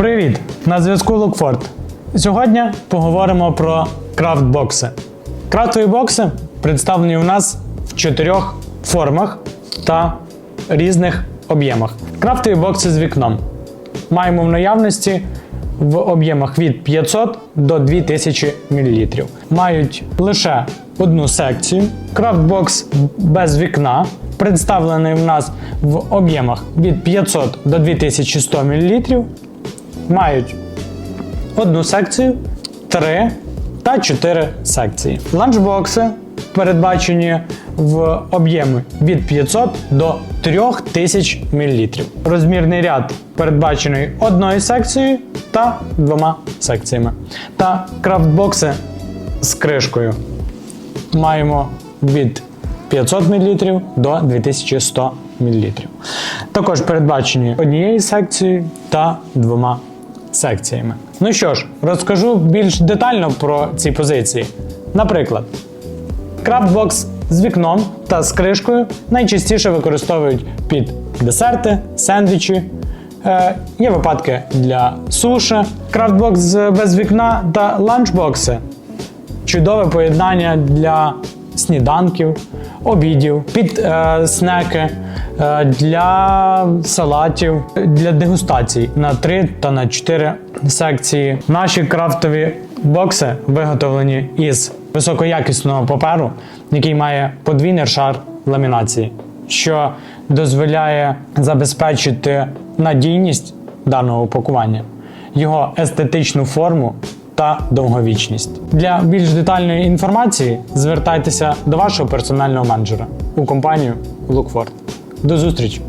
Привіт! На зв'язку Лукфорд. Сьогодні поговоримо про крафт-бокси. Крафтові бокси представлені у нас в чотирьох формах та різних об'ємах. Крафтові бокси з вікном. Маємо в наявності в об'ємах від 500 до 2000 мл. Мають лише одну секцію. Крафтбокс без вікна представлений в нас в об'ємах від 500 до 2100 мл. Мають одну секцію, три та чотири секції. Ланчбокси передбачені в об'ємі від 500 до 3000 мл. Розмірний ряд передбачений одною секцією та двома секціями. Та крафтбокси з кришкою маємо від 500 мл до 2100 мл. Також передбачені однією секцією та двома секціями. Ну що ж, розкажу більш детально про ці позиції. Наприклад, крафтбокс з вікном та з кришкою найчастіше використовують під десерти, сендвічі. Е, є випадки для суші. Крафтбокс без вікна та ланчбокси чудове поєднання для сніданків, обідів, під е, снеки, для салатів, для дегустацій на 3 та на 4 секції. Наші крафтові бокси виготовлені із високоякісного паперу, який має подвійний шар ламінації, що дозволяє забезпечити надійність даного упакування, його естетичну форму та довговічність. Для більш детальної інформації звертайтеся до вашого персонального менеджера у компанію Lookford. До зустрічі!